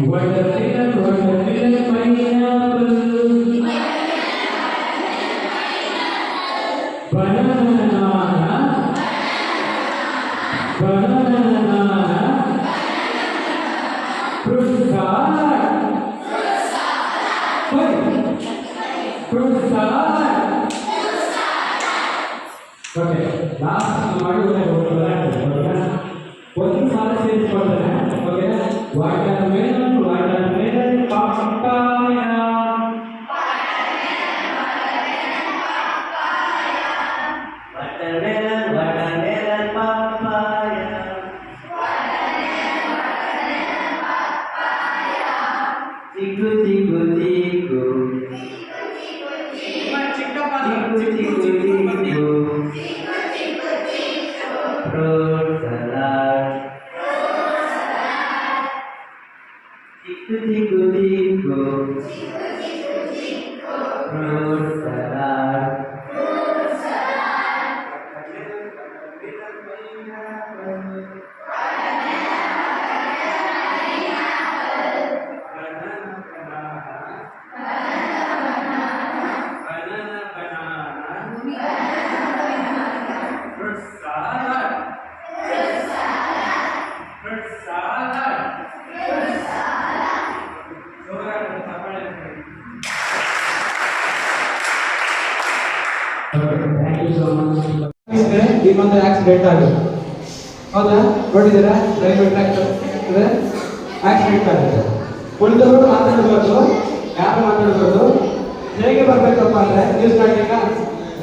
Watermelon, watermelon, pineapple. Banana, banana, okay last ಮಾಡಿ ಒಂದು ಸಾಲ ಸೇರಿಸ್ಕೊಳ್ತಾನೆ okay watermelon watermelon papaya Watermelon, watermelon, Tiku, tiku, tiku. Fruit Much. ಇನ್ನೊಂದು accident ಆಗುತ್ತೆ ಹೌದಾ ನೋಡಿದ್ದೀರಾ ರೈಲ್ವೆ ಟ್ರ್ಯಾಕ್ ಆಗ್ತದೆ ಆಕ್ಸಿಡೆಂಟ್ ಆಗುತ್ತೆ ಉಳಿದವರು ಮಾತಾಡಬಾರ್ದು ಯಾರು ಮಾತಾಡಬಾರ್ದು ಹೇಗೆ ಬರ್ಬೇಕಪ್ಪ ಅಂದ್ರೆ ನೀವು ಸ್ಟಾರ್ಟಿಂಗ್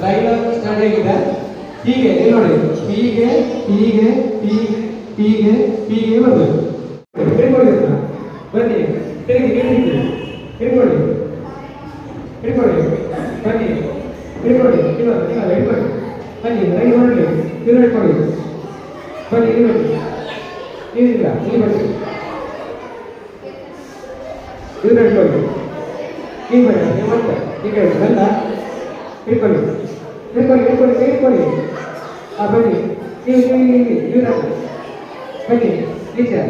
ರೈಲು ಸ್ಟಾರ್ಟಿಂಗ್ ಇದೆ ಹೀಗೆ ಇಲ್ಲಿ ನೋಡಿ ಹೀಗೆ ಹೀಗೆ ಹೀಗೆ ಹೀಗೆ ಹೀಗೆ ಬರಬೇಕು. ಬನ್ನಿ ತಿರುಗಿ ಹಿಡಿದು ಹಿಡ್ಕೊಳ್ಳಿ ಹಿಡ್ಕೊಳ್ಳಿ ಬನ್ನಿ ಹಿಡ್ಕೊಳ್ಳಿ ಇಲ್ಲ ಇಲ್ಲ ಹಿಡ್ಕೊಳ್ಳಿ ಬನ್ನಿ ರೈಲು ಹೊರಡಲಿ ನೀವು ಹಿಡ್ಕೊಳ್ಳಿ ಬನ್ನಿ ಇಲ್ಲಿ ಬನ್ನಿ ನೀವಿಲ್ಲ ಇಲ್ಲಿ ಬನ್ನಿ. ಇವ್ರು ಹಿಡ್ಕೊಳ್ಳಿ ನೀವು ಬನ್ನಿ, ನೀವು ಮತ್ತೆ. ಈಗ ಬಂದ? ಹಿಡ್ಕೊಳ್ಳಿ ಹಿಡ್ಕೊಳ್ಳಿ ಹಿಡ್ಕೊಳ್ಳಿ ಹಿಡ್ಕೊಳ್ಳಿ ಹಾಂ ಬನ್ನಿ. ನೀವು ನೀವು ಇಲ್ಲಿ ಇವ್ರ ಬನ್ನಿ, ಈಚೆ.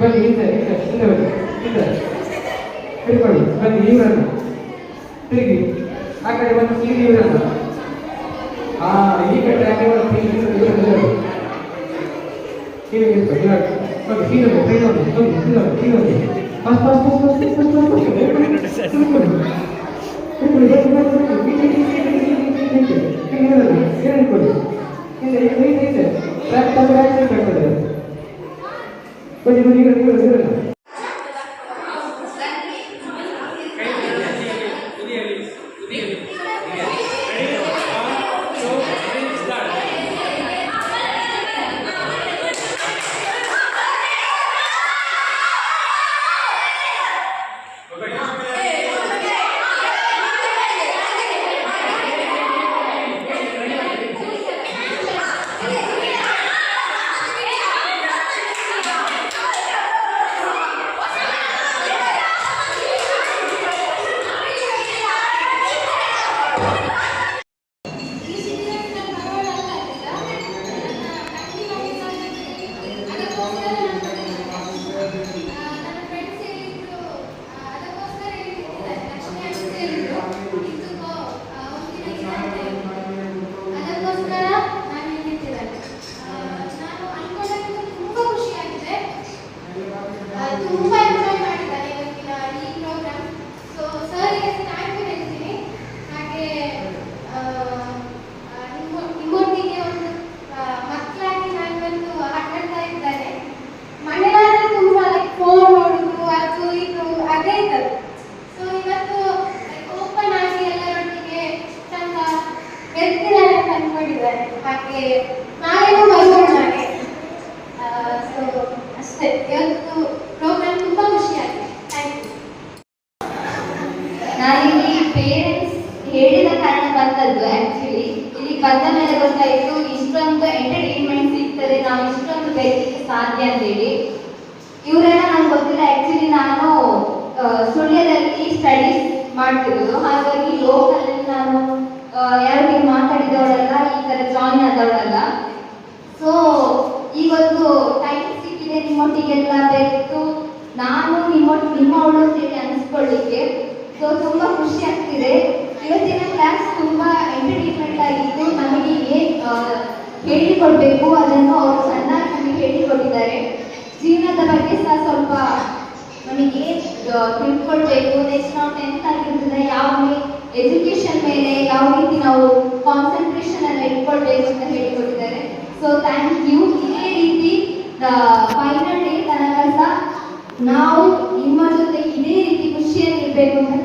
ಬನ್ನಿ ಹಿಂದೆ ಹಿಂದೆ ಹಿಂದೆ ಬನ್ನಿ, ಹಿಂದೆ. ಹಿಡ್ಕೊಳ್ಳಿ, ಬನ್ನಿ, ಇವ್ರನ್ನ. ತಿರುಗಿ. ಆ ಕಡೆ ಬಂದು ತಿರುಗಿ ಇವ್ರನ್ನ. ಆ 1, 2, 3, 4, 5, 6, 7, 8, 9, 10. Más, más, más, más, más, más, más, más, más, más, más, más, ಇದು ಇಷ್ಟೊಂದು ಎಂಟರ್ಟೈನ್ಮೆಂಟ್ ಸಿಗ್ತದೆ, ನಾವು ಇಷ್ಟೊಂದು ಬೆಳಕಿಗೆ ಸಾಧ್ಯ ಅಂತೇಳಿ ಇವರೆಲ್ಲ ನಂಗೆ ಗೊತ್ತಿಲ್ಲ ಆ್ಯಕ್ಚುಲಿ ನಾನು ಸುಳ್ಯದಲ್ಲಿ ಸ್ಟಡೀಸ್ ಮಾಡ್ತಿರೋದು. ಹಾಗಾಗಿ ಲೋಕಲ್ ನಾನು ಯಾರು ಮಾತಾಡಿದವರಲ್ಲ, ಈ ಥರ ಜಾಯಿನ್ ಆದವರಲ್ಲ. ಸೊ ಇವತ್ತು ಟೈಮ್ ಸಿಕ್ಕಿದೆ, ನಿಮ್ಮೊಟ್ಟಿಗೆಲ್ಲ ಬೆರೆತು, ನಾನು ನಿಮ್ಮೊಟ್ಟು ನಿಮ್ಮ ಅವಳು ಸೇರಿ ಅನಿಸ್ಕೊಳ್ಳಿಕ್ಕೆ. ಸೊ ತುಂಬ ಖುಷಿ ಆಗ್ತಿದೆ. ಹೇಳಿಕೊಡ್ಬೇಕು, ಅದನ್ನು ಅವರು ಸಣ್ಣ ನಮಗೆ ಹೇಳಿಕೊಟ್ಟಿದ್ದಾರೆ. ಜೀವನದ ಬಗ್ಗೆ ಸಹ ಸ್ವಲ್ಪ ನಮಗೆ ತಿಳ್ಕೊಳ್ಬೇಕು ನೆಕ್ಸ್ಟ್ ನಾವು ಟೆಂತ್ ಆಗಿರ್ತದೆ, ಯಾವ ಎಜುಕೇಶನ್ ಮೇಲೆ, ಯಾವ ರೀತಿ ನಾವು ಕಾನ್ಸಂಟ್ರೇಷನ್ ಅನ್ನು ಇಟ್ಕೊಳ್ಬೇಕು ಅಂತ ಹೇಳಿಕೊಟ್ಟಿದ್ದಾರೆ. ಸೊ ಥ್ಯಾಂಕ್ ಯು ಇದೇ ರೀತಿ ಫೈನಲ್ ಡೇ ತನಕ ಸಹ ನಾವು ನಿಮ್ಮ ಜೊತೆ ಇದೇ ರೀತಿ ಖುಷಿಯಲ್ಲಿರ್ಬೇಕು ಅಂತ